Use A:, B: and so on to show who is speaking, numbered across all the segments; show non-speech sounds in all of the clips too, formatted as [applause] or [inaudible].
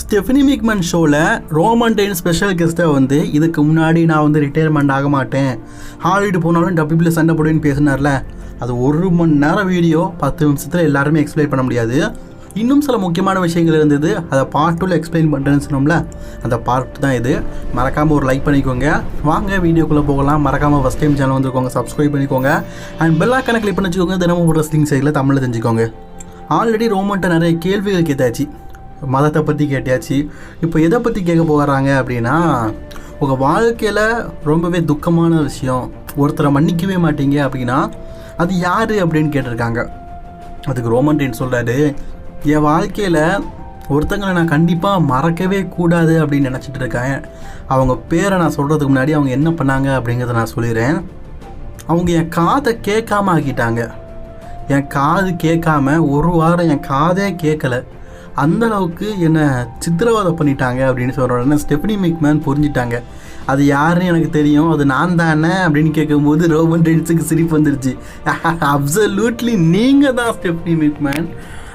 A: ஸ்டெஃபினி மிக்மன் ஷோவில் Roman டெயின் special கெஸ்ட்டாக வந்து இதுக்கு முன்னாடி நான் வந்து ரிட்டையர்மெண்ட் ஆக மாட்டேன். ஹாலிவுட் போனாலும் டபிள்யூபியில் சண்டை போடுவேன்னு பேசினார்ல. அது ஒரு மணி நேரம் வீடியோ பத்து நிமிஷத்தில் எல்லாருமே எக்ஸ்பிளைன் பண்ண முடியாது. இன்னும் சில முக்கியமான விஷயங்கள் இருந்தது. அதை பார்ட் டூவில் எக்ஸ்பிளைன் பண்ணுறேன்னு சொன்னோம்ல அந்த பார்ட் தான் இது. மறக்காமல் ஒரு லைக் பண்ணிக்கோங்க. வாங்க வீடியோக்குள்ளே போகலாம். மறக்காமல் ஃபஸ்ட் டைம் சேனல் வந்துருக்கோங்க சப்ஸ்கிரைப் பண்ணிக்கோங்க. அண்ட் பெல்லா கணக்கு கிளிக் பண்ணி வச்சுக்கோங்க. தினமும் ஒரு ரெஸ்லிங் சைடில் தமிழில் தெரிஞ்சுக்கோங்க. ஆல்ரெடி ரோமன்ட்ட நிறைய கேள்விகள் கேட்டாச்சு. மதத்தை பற்றி கேட்டியாச்சு. இப்போ எதை பற்றி கேட்க போகிறாங்க அப்படின்னா உங்கள் வாழ்க்கையில் ரொம்பவே துக்கமான விஷயம். ஒருத்தரை மன்னிக்கவே மாட்டீங்க அப்படின்னா அது யார் அப்படின்னு கேட்டிருக்காங்க. அதுக்கு ரோமன்டின் சொல்கிறாரு என் வாழ்க்கையில் ஒருத்தங்களை நான் கண்டிப்பாக மறக்கவே கூடாது அப்படின்னு நினச்சிட்டு இருக்கேன். அவங்க பேரை நான் சொல்கிறதுக்கு முன்னாடி அவங்க என்ன பண்ணாங்க அப்படிங்கிறத நான் சொல்லிடுறேன். அவங்க என் காதை கேட்காம ஆக்கிட்டாங்க. என் காது கேட்காம ஒரு வாரம் என் காதே கேட்கல. அந்த அளவுக்கு என்னை சித்திரவதை பண்ணிட்டாங்க அப்படின்னு சொல்கிற உடனே ஸ்டெப்னி மேக்மேன் புரிஞ்சிட்டாங்க. அது யாருன்னு எனக்கு தெரியும். அது நான் தானே அப்படின்னு கேட்கும்போது ரோமன் ரெயின்ஸுக்கு சிரிப்பு வந்துருச்சு. [laughs] அப்சல்யூட்லி நீங்கள் தான் ஸ்டெப்னி மேக்மேன்.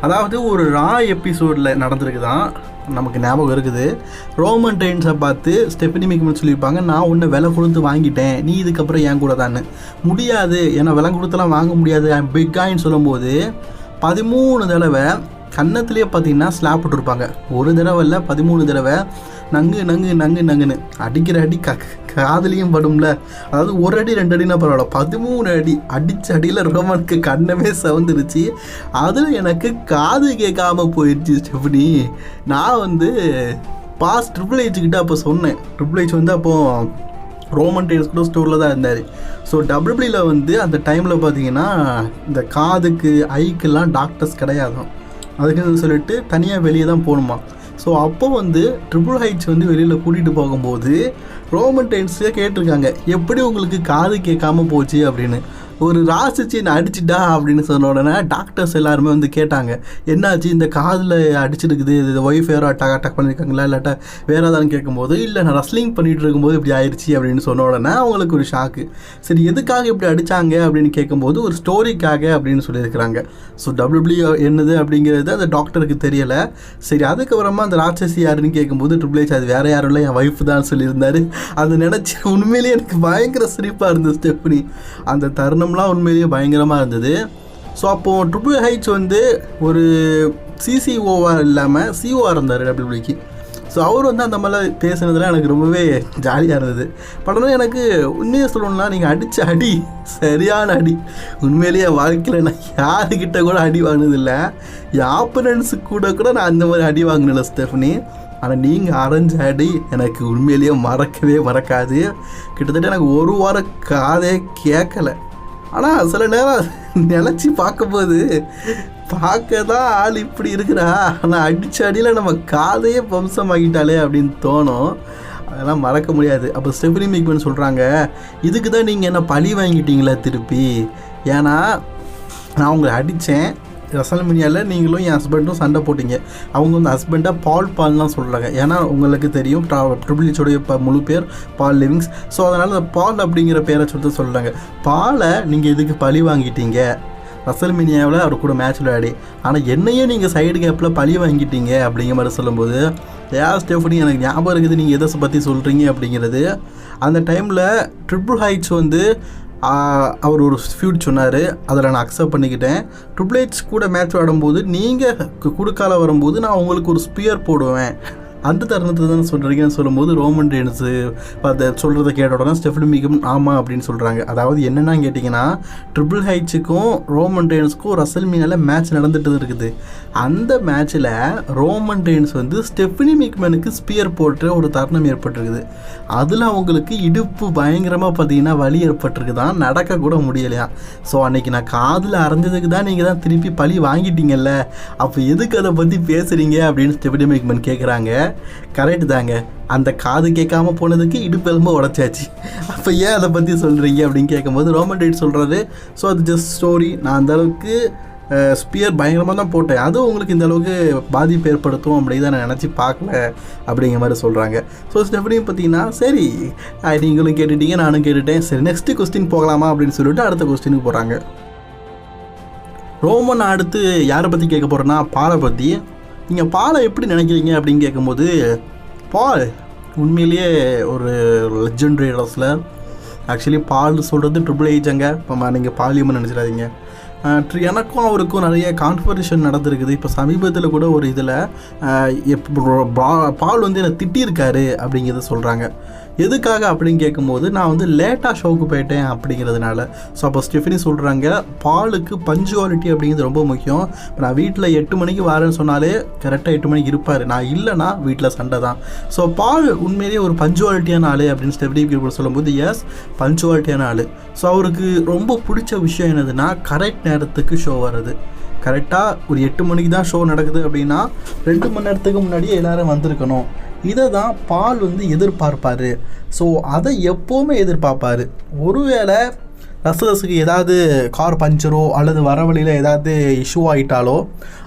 A: அதாவது ஒரு ரா எபிசோடில் நடந்திருக்கு தான் நமக்கு ஞாபகம் இருக்குது. ரோமன் ட்ரெயின்ஸை பார்த்து ஸ்டெஃபனி மிக்மன் சொல்லியிருப்பாங்க நான் உன்னை விலை கொடுத்து வாங்கிட்டேன். நீ இதுக்கப்புறம் என் கூட தானே முடியாது. ஏன்னா விலை கொடுத்துலாம் வாங்க முடியாது. பிக்காயின்னு சொல்லும்போது பதிமூணு தடவை கன்னத்துலேயே பார்த்தீங்கன்னா ஸ்லாப் விட்டுருப்பாங்க ஒரு தடவை இல்லை பதிமூணு தடவை நங்கு நங்கு நங்கு நங்குன்னு அடிக்கிற அடி க காதுலேயும் படும்ல அதாவது ஒரு அடி ரெண்டு அடினா பரவாயில்ல. பதிமூணு அடி அடிச்ச அடியில் ரோமனுக்கு கண்ணமே சவுந்துருச்சு. அதில் எனக்கு காது கேட்காம போயிடுச்சு ஸ்டெஃபனி. நான் வந்து பாஸ் ட்ரிபிள் ஹெச்கிட்ட அப்போ சொன்னேன். ட்ரிபிள் ஹெச் வந்து அப்போது ரோமன் டெய்ல்ஸ் கூட ஸ்டோரில் தான் இருந்தார். ஸோ டபிள்யூபிளியில் வந்து அந்த டைமில் பார்த்தீங்கன்னா இந்த காதுக்கு ஐக்கெல்லாம் டாக்டர்ஸ் கிடையாதான் அதுக்குன்னு சொல்லிட்டு தனியாக வெளியே தான் போகணுமா? ஸோ அப்போ வந்து ட்ரிபிள் ஹைட்ஸ் வந்து வெளியில் கூட்டிகிட்டு போகும்போது ரோமன் டைன்ஸே கேட்டிருக்காங்க. எப்படி உங்களுக்கு காது கேட்காம போச்சு அப்படின்னு. ஒரு ராசிச்சு நான் அடிச்சிட்டா அப்படின்னு சொன்ன உடனே டாக்டர்ஸ் எல்லாருமே வந்து கேட்டாங்க. என்னாச்சு? இந்த காதில் அடிச்சிருக்குது. இது ஒய்ஃப் யாரோ அட்டாக் அட்டாக் பண்ணியிருக்காங்களா இல்லாட்டா வேறு ஏதாவது கேட்கும்போது இல்லை நான் ரஸ்லிங் பண்ணிகிட்டு இருக்கும்போது இப்படி ஆயிடுச்சு அப்படின்னு சொன்ன உடனே அவங்களுக்கு ஒரு ஷாக்கு சரி எதுக்காக இப்படி அடித்தாங்க அப்படின்னு கேட்கும்போது ஒரு ஸ்டோரிக்காக அப்படின்னு சொல்லியிருக்கிறாங்க. ஸோ டபிள்யூபிள்யூ என்னது அப்படிங்கிறது அந்த டாக்டருக்கு தெரியலை. சரி அதுக்கப்புறமா அந்த ராட்சசி யாருன்னு கேட்கும்போது ட்ரிபிள் ஹெச் அது வேறு யாரும் இல்லை என் ஒய்ஃப் தான் சொல்லியிருந்தாரு. அதை நினச்சி உண்மையிலேயே எனக்கு பயங்கர சிரிப்பாக இருந்தது ஸ்டெப்னி அந்த தருணம் தருணம்லாம் உண்மையிலேயே பயங்கரமாக இருந்தது. ஸோ அப்போது ட்ரிபிள் ஹைட்ஸ் வந்து ஒரு சிசிஓவாக இல்லாமல் சிஓஆர் இருந்தார் டபிள்யூபிள்யூக்கு ஸோ அவர் வந்து அந்த மாதிரிலாம் பேசுனதுலாம் எனக்கு ரொம்பவே ஜாலியாக இருந்தது. படம் எனக்கு உண்மையை சொல்லணும்னா நீங்கள் அடித்த அடி சரியான அடி. உண்மையிலேயே வாழ்க்கையில் நான் யாருக்கிட்ட கூட அடி வாங்கினதில்லை. என் கூட கூட நான் அந்த மாதிரி அடி வாங்கினேன் ஸ்டெஃபனி. ஆனால் நீங்கள் அரைஞ்ச அடி எனக்கு உண்மையிலேயே மறக்கவே மறக்காது. கிட்டத்தட்ட எனக்கு ஒரு வாரம் காதே கேட்கலை. ஆனால் சில நேரம் நினச்சி பார்க்கும்போது பார்க்க தான் ஆள் இப்படி இருக்கிறா ஆனால் அடிச்ச அடியில் நம்ம காதையே வம்சமாகிட்டாலே அப்படின்னு தோணும். அதெல்லாம் மறக்க முடியாது. அப்போ ஸ்டெஃபினி மிக்மன் சொல்கிறாங்க இதுக்கு தான் நீங்கள் என்ன பழி வாங்கிட்டீங்களா திருப்பி? ஏன்னா நான் உங்களை அடித்தேன் ரசல்மினியாவில் நீங்களும் என் ஹஸ்பண்டும் சண்டை போட்டீங்க. அவங்க வந்து ஹஸ்பண்டாக பால் பால்லாம் சொல்கிறாங்க ஏன்னா உங்களுக்கு தெரியும் ட்ரிபிளிச்சோடைய ப முழு பேர் பால் லிவிங்ஸ் ஸோ அதனால் அந்த பால் அப்படிங்கிற பேரை சொல்லிட்டு சொல்கிறாங்க பாலை நீங்கள் இதுக்கு பழி வாங்கிட்டீங்க? ரசல்மினியாவில் அவர் கூட மேட்ச் விளையாடி. ஆனால் என்னையே நீங்கள் சைடு கேப்பில் பழி வாங்கிட்டீங்க அப்படிங்கிற மாதிரி சொல்லும்போது ஏன் ஸ்டெஃபனி எனக்கு ஞாபகம் இருக்குது நீங்கள் எதை பற்றி சொல்கிறீங்க அப்படிங்கிறது. அந்த டைமில் ட்ரிபிள் ஹைட்ஸ் வந்து அவர் ஒரு ஃபியூட் சொன்னார். அதில் நான் அக்செப்ட் பண்ணிக்கிட்டேன். ட்ரிபிள் ஹைட்ஸ் கூட மேட்ச் ஆடும்போது நீங்கள் குடுக்கால வரும்போது நான் உங்களுக்கு ஒரு ஸ்பியர் போடுவேன். அந்த தருணத்தை தான் சொல்கிறீங்கன்னு சொல்லும்போது ரோமன் டென்ஸு அதை சொல்கிறத கேட்ட உடனே ஸ்டெஃபனி மிகம் ஆமாம் அப்படின்னு சொல்கிறாங்க அதாவது என்னென்னு கேட்டிங்கன்னா ட்ரிபிள் ஹைட்ஸுக்கும் ரோமன் டெயின்ஸுக்கும் ரசல் மீனில் மேட்ச் நடந்துட்டு இருக்குது. அந்த மேட்ச்சில் ரோமன் டெயின்ஸ் வந்து ஸ்டெஃபினி மிக்மனுக்கு ஸ்பியர் போட்டு ஒரு தருணம் ஏற்பட்டிருக்குது. அதில் அவங்களுக்கு இடுப்பு பயங்கரமாக பார்த்தீங்கன்னா வலி ஏற்பட்டிருக்கு தான் முடியலையா? ஸோ அன்றைக்கி நான் காதில் அரைஞ்சதுக்கு தான் நீங்கள் தான் திருப்பி பழி வாங்கிட்டீங்கல்ல. அப்போ எதுக்கு அதை பற்றி பேசுகிறீங்க அப்படின்னு ஸ்டெஃபினி மிக்மன் கேட்குறாங்க கரெக்டு தாங்க. அந்த காது கேட்காம போனதுக்கு இடுப்பு எலும்பு உடச்சாச்சு. அப்போ ஏன் அதை பற்றி சொல்கிறீங்க அப்படின்னு கேட்கும்போது ரோமன் ரைட் சொல்கிறாரு ஸோ அது ஜஸ்ட் ஸ்டோரி நான் அந்தளவுக்கு ஸ்பியர் பயங்கரமாக தான் போட்டேன். அதுவும் உங்களுக்கு இந்த அளவுக்கு பாதிப்பு ஏற்படுத்தும் அப்படி தான் நான் நினச்சி பார்க்கல அப்படிங்கிற மாதிரி சொல்கிறாங்க ஸோ ஸ்டெஃபனியும் பார்த்தீங்கன்னா சரி நீங்களும் கேட்டுட்டீங்க நானும் கேட்டுட்டேன். சரி நெக்ஸ்ட்டு கொஸ்டின் போகலாமா அப்படின்னு சொல்லிட்டு அடுத்த கொஸ்டினுக்கு போகிறாங்க ரோமன் அடுத்து யாரை பற்றி கேட்க போகிறேன்னா பாலை பற்றி நீங்கள் பாலை எப்படி நினைக்கிறீங்க அப்படின்னு கேட்கும்போது பால் உண்மையிலேயே ஒரு லெஜெண்டரி ரெஸ்லர் ஆக்சுவலி பால் சொல்கிறது ட்ரிபிள் ஏஜங்க இப்போ நீங்கள் பாலியம்னு நினச்சிடாதீங்க. எனக்கும் அவருக்கும் நிறைய கான்வர்சேஷன் நடந்திருக்குது. இப்போ சமீபத்தில் கூட ஒரு இதில் பால் வந்து என்னை திட்டியிருக்காரு அப்படிங்கிறத சொல்கிறாங்க எதுக்காக அப்படின்னு கேட்கும்போது நான் வந்து லேட்டாக ஷோக்கு போயிட்டேன் அப்படிங்கிறதுனால. ஸோ அப்போ ஸ்டெஃபினி சொல்கிறாங்க பாலுக்கு பஞ்சுவாலிட்டி அப்படிங்கிறது ரொம்ப முக்கியம். இப்போ நான் வீட்டில் எட்டு மணிக்கு வரேன்னு சொன்னாலே கரெக்டாக எட்டு மணிக்கு இருப்பார். நான் இல்லைன்னா வீட்டில் சண்டை தான். ஸோ பால் உண்மையிலேயே ஒரு பஞ்சுவாலிட்டியான ஆள் அப்படின்னு ஸ்டெஃபினி சொல்லும்போது எஸ் பஞ்சுவாலிட்டியான ஆள். ஸோ அவருக்கு ரொம்ப பிடிச்ச விஷயம் என்னதுன்னா கரெக்ட் நேரத்துக்கு ஷோ வர்றது. கரெக்டாக ஒரு எட்டு மணிக்கு தான் ஷோ நடக்குது அப்படின்னா ரெண்டு மணி நேரத்துக்கு முன்னாடியே எல்லாரும் வந்திருக்கணும். இதை தான் பால் வந்து எதிர்பார்ப்பார். ஸோ அதை எப்போவுமே எதிர்பார்ப்பார். ஒருவேளை ரசரஸுக்கு ஏதாவது கார் பஞ்சரோ அல்லது வர வழியில் ஏதாவது இஷ்யூ ஆகிட்டாலோ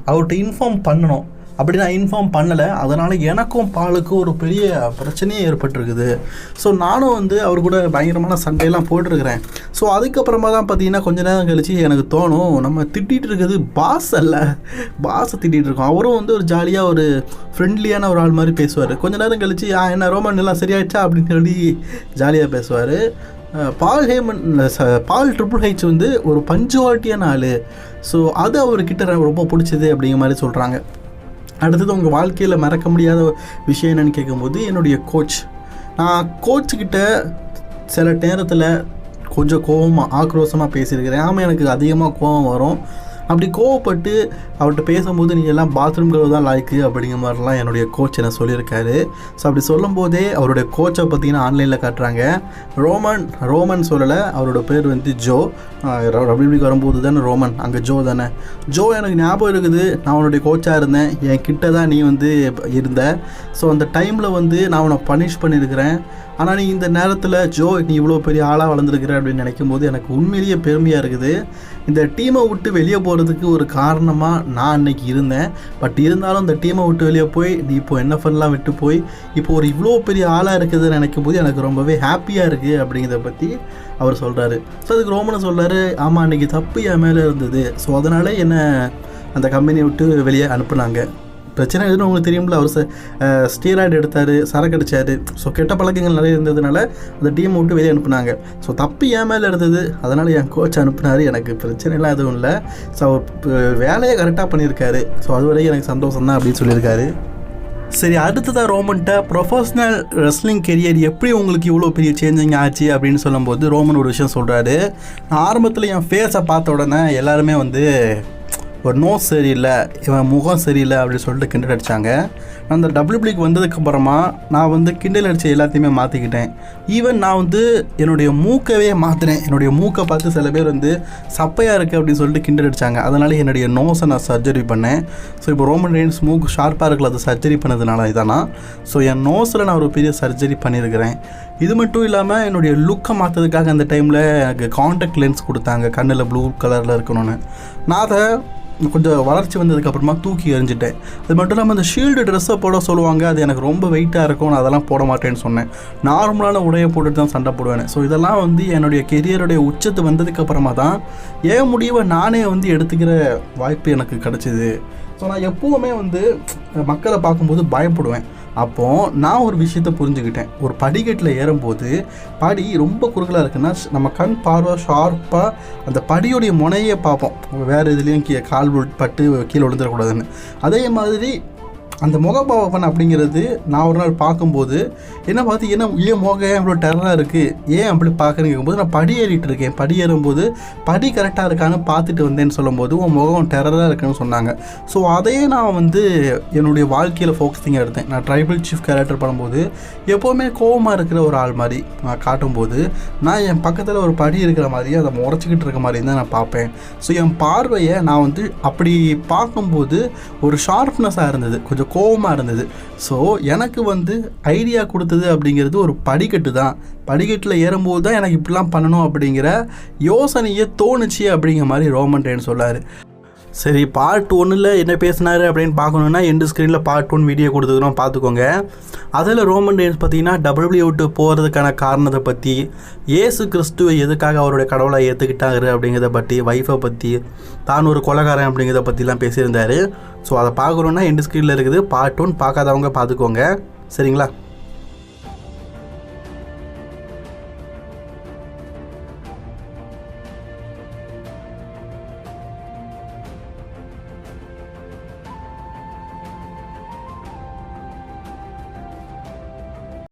A: அவர்கிட்ட இன்ஃபார்ம் பண்ணணும். அப்படி நான் இன்ஃபார்ம் பண்ணலை. அதனால் எனக்கும் பாலுக்கும் ஒரு பெரிய பிரச்சனையே ஏற்பட்டிருக்குது. ஸோ நானும் வந்து அவர் கூட பயங்கரமான சண்டையெல்லாம் போட்டிருக்கிறேன். ஸோ அதுக்கப்புறமா தான் பார்த்தீங்கன்னா கொஞ்ச நேரம் கழிச்சு எனக்கு தோணும் நம்ம திட்டிகிட்டு இருக்கிறது பாஸ் அல்ல. பாஸை திட்டிகிட்டு இருக்கோம். அவரும் வந்து ஒரு ஜாலியாக ஒரு ஃப்ரெண்ட்லியான ஒரு ஆள் மாதிரி பேசுவார். கொஞ்ச நேரம் கழிச்சு ஆ என்ன ரோமன் எல்லாம் சரியாயிடுச்சா? அப்படின்னு சொல்லி ஜாலியாக பேசுவார். பால் ஹேமன் ச- பால் ட்ரிபிள் ஹெச் வந்து ஒரு பஞ்சுவாலிட்டியான ஆள். ஸோ அது அவர்கிட்ட ரொம்ப பிடிச்சது அப்படிங்கிற மாதிரி சொல்கிறாங்க அடுத்தது உங்கள் வாழ்க்கையில் மறக்க முடியாத விஷயம் என்னன்னு கேட்கும்போது என்னுடைய கோச் நான் கோச்சுக்கிட்ட சில நேரத்தில் கொஞ்சம் கோவமாக ஆக்ரோஷமாக பேசியிருக்கிறேன். ஆமாம் எனக்கு அதிகமாக கோவம் வரும். அப்படி கோவப்பட்டு அவர்கிட்ட பேசும்போது நீ எல்லாம் பாத்ரூம் கழுவு தான் லாய்க்கு அப்படிங்கிற மாதிரிலாம் என்னுடைய கோச் என்ன சொல்லியிருக்காரு. ஸோ அப்படி சொல்லும்போதே அவருடைய கோச்சை பார்த்தீங்கன்னா ஆன்லைனில் காட்டுறாங்க. ரோமன் ரோமன் சொல்லலை அவரோட பேர் வந்து ஜோ. டபிள்யூபிக்கு வரும்போது தானே ரோமன் அங்கே ஜோ தானே. ஜோ எனக்கு ஞாபகம் இருக்குது. நான் அவனுடைய கோச்சாக இருந்தேன். என் கிட்ட தான் நீ வந்து இருந்த. ஸோ அந்த டைமில் வந்து நான் உன்னை பனிஷ் பண்ணியிருக்கிறேன். ஆனால் நீ இந்த நேரத்தில் ஜோ நீ இவ்வளோ பெரிய ஆளாக வளர்ந்துருக்குற அப்படின்னு நினைக்கும் போது எனக்கு உண்மையிலேயே பெருமையாக இருக்குது. இந்த டீமை விட்டு வெளியே போகிறதுக்கு ஒரு காரணமாக நான் அன்னைக்கு இருந்தேன். பட் இருந்தாலும் இந்த டீமை விட்டு வெளியே போய் நீ இப்போ என்எஃப்எல்லாம் விட்டு போய் இப்போ ஒரு இவ்வளோ பெரிய ஆளாக இருக்குதுன்னு நினைக்கும் போது எனக்கு ரொம்பவே ஹாப்பியாக இருக்குது அப்படிங்கிறத பற்றி அவர் சொல்கிறாரு ஸோ அதுக்கு ரோமனை சொல்கிறாரு ஆமாம் அன்றைக்கி தப்பு என் மேலே இருந்தது. ஸோ அதனால் என்னை அந்த கம்பெனியை விட்டு வெளியே அனுப்புனாங்க. பிரச்சனை எதுன்னு உங்களுக்கு தெரியும்ல? அவர் ஸ்டீராய்டு எடுத்தார் சரக்கு அடித்தார் ஸோ கெட்ட பழக்கங்கள் நிறைய இருந்ததுனால அந்த டீமை விட்டு வெளியே அனுப்புனாங்க. ஸோ தப்பு என் மேலே இருந்தது. அதனால் என் கோச் அனுப்புனார். எனக்கு பிரச்சனைலாம் எதுவும் இல்லை. ஸோ அவர் வேலையை கரெக்டாக பண்ணியிருக்காரு. ஸோ அது வரைக்கும் எனக்கு சந்தோஷம் தான் அப்படின்னு சொல்லியிருக்காரு. சரி அடுத்ததாக ரோமன்ட்ட ப்ரொஃபஷ்னல் ரெஸ்லிங் கெரியர் எப்படி உங்களுக்கு இவ்வளோ பெரிய சேஞ்சிங் ஆச்சு அப்படின்னு சொல்லும்போது ரோமன் ஒரு விஷயம் சொல்கிறாரு நான் ஆரம்பத்தில் என் ஃபேஸை பார்த்த உடனே எல்லாருமே வந்து ஒரு நோஸ் சரியில்லை இவன் முகம் சரியில்லை அப்படின்னு சொல்லிட்டு கிண்டல் அடித்தாங்க நான் அந்த டபிள்யூபிளிக்கு வந்ததுக்கப்புறமா நான் வந்து கிண்டல் அடித்த எல்லாத்தையுமே மாற்றிக்கிட்டேன் ஈவன் நான் வந்து என்னுடைய மூக்கவே மாற்றினேன் என்னுடைய மூக்கை பார்த்து சில பேர் வந்து சப்பையாக இருக்குது அப்படின்னு சொல்லிட்டு கிண்டல் அடித்தாங்க அதனால் என்னுடைய நோஸை நான் சர்ஜரி பண்ணேன். ஸோ இப்போ ரோமன் ரெயின்ஸ் மூக்கு ஷார்ப்பாக இருக்கல அதை சர்ஜரி பண்ணதுனால இதானா? ஸோ என் நோஸில் நான் ஒரு பெரிய சர்ஜரி பண்ணியிருக்கிறேன். இது மட்டும் இல்லாமல் என்னுடைய லுக்கை மாற்றதுக்காக அந்த டைமில் எனக்கு காண்டாக்ட் லென்ஸ் கொடுத்தாங்க. கண்ணில் ப்ளூ கலரில் இருக்கணும்னு. நான் அதை கொஞ்சம் வளர்ச்சி வந்ததுக்கப்புறமா தூக்கி எறிஞ்சிட்டேன். அது மட்டும் இல்லாமல் அந்த ஷீல்டு ட்ரெஸ்ஸை போட சொல்லுவாங்க. அது எனக்கு ரொம்ப வெயிட்டாக இருக்கும். நான் அதெல்லாம் போட மாட்டேன்னு சொன்னேன். நார்மலான உடையை போட்டுட்டு தான் சண்டை போடுவேன். ஸோ இதெல்லாம் வந்து என்னுடைய கெரியருடைய உச்சத்து வந்ததுக்கப்புறமா தான் என் முடிவை நானே வந்து எடுத்துக்கிற வாய்ப்பு எனக்கு கிடச்சிது. ஸோ நான் எப்போவுமே வந்து மக்களை பார்க்கும்போது பயப்படுவேன். அப்போது நான் ஒரு விஷயத்த புரிஞ்சுக்கிட்டேன். ஒரு படிக்கட்டில் ஏறும்போது படி ரொம்ப குறுகலாக இருக்குன்னா நம்ம கண் பார்வை ஷார்ப்பாக அந்த படியுடைய முனையை பார்ப்போம். வேறு இதுலேயும் கீழே கால் விழு- பட்டு கீழே விழுந்துடக்கூடாதுன்னு. அதே மாதிரி அந்த முகபாவன் அப்படிங்கிறது நான் ஒரு நாள் பார்க்கும்போது என்ன பார்த்து என்ன ஏன் முகம் ஏன் இவ்வளோ டெரராக இருக்குது ஏன் அப்படி பார்க்குறேன்னு கேட்கும்போது நான் படியேறிட்டு இருக்கேன். படி ஏறும்போது படி கரெக்டாக இருக்கான்னு பார்த்துட்டு வந்தேன்னு சொல்லும்போது உன் முகம் டெரராக இருக்குன்னு சொன்னாங்க. ஸோ அதையே நான் வந்து என்னுடைய வாழ்க்கையில் ஃபோக்கஸிங்காக எடுத்தேன். நான் ட்ரைபிள் சீஃப் கேரக்டர் பண்ணும்போது எப்போவுமே கோவமாக இருக்கிற ஒரு ஆள் மாதிரி நான் காட்டும்போது நான் என் பக்கத்தில் ஒரு படி இருக்கிற மாதிரி அதை முறைச்சிக்கிட்டு இருக்க மாதிரி தான் நான் பார்ப்பேன். ஸோ என் பார்வையை நான் வந்து அப்படி பார்க்கும்போது ஒரு ஷார்ப்னஸாக இருந்தது. கொஞ்சம் கோவமாக இருந்தது. ஸோ எனக்கு வந்து ஐடியா கொடுத்தது அப்படிங்கிறது ஒரு படிக்கட்டு தான். படிக்கட்டில் ஏறும்போது தான் எனக்கு இப்படிலாம் பண்ணணும் அப்படிங்கிற யோசனையே தோணுச்சு அப்படிங்கிற மாதிரி ரோமன் டேன் சொல்லார். சரி பார்ட் ஒன்றில் என்ன பேசினாரு அப்படின்னு பார்க்கணுன்னா எண்டு ஸ்க்ரீனில் பார்ட் ஒன் வீடியோ கொடுத்துக்கிறோம் பார்த்துக்கோங்க. அதில் ரோமன் டெயின்ஸ் பார்த்தீங்கன்னா டபிள்யூ விட்டு போகிறதுக்கான காரணத்தை பற்றி இயேசு கிறிஸ்துவை எதுக்காக அவருடைய கடவுளை ஏற்றுக்கிட்டாரு அப்படிங்கிறத பற்றி ஒய்ஃபை பற்றி தான் ஒரு கொலகாரன் அப்படிங்கிறத பற்றிலாம் பேசியிருந்தார். ஸோ அதை பார்க்கணுன்னா எண்டு ஸ்க்ரீனில் இருக்குது. பார்ட் ஒன் பார்க்காதவங்க பார்த்துக்கோங்க. சரிங்களா?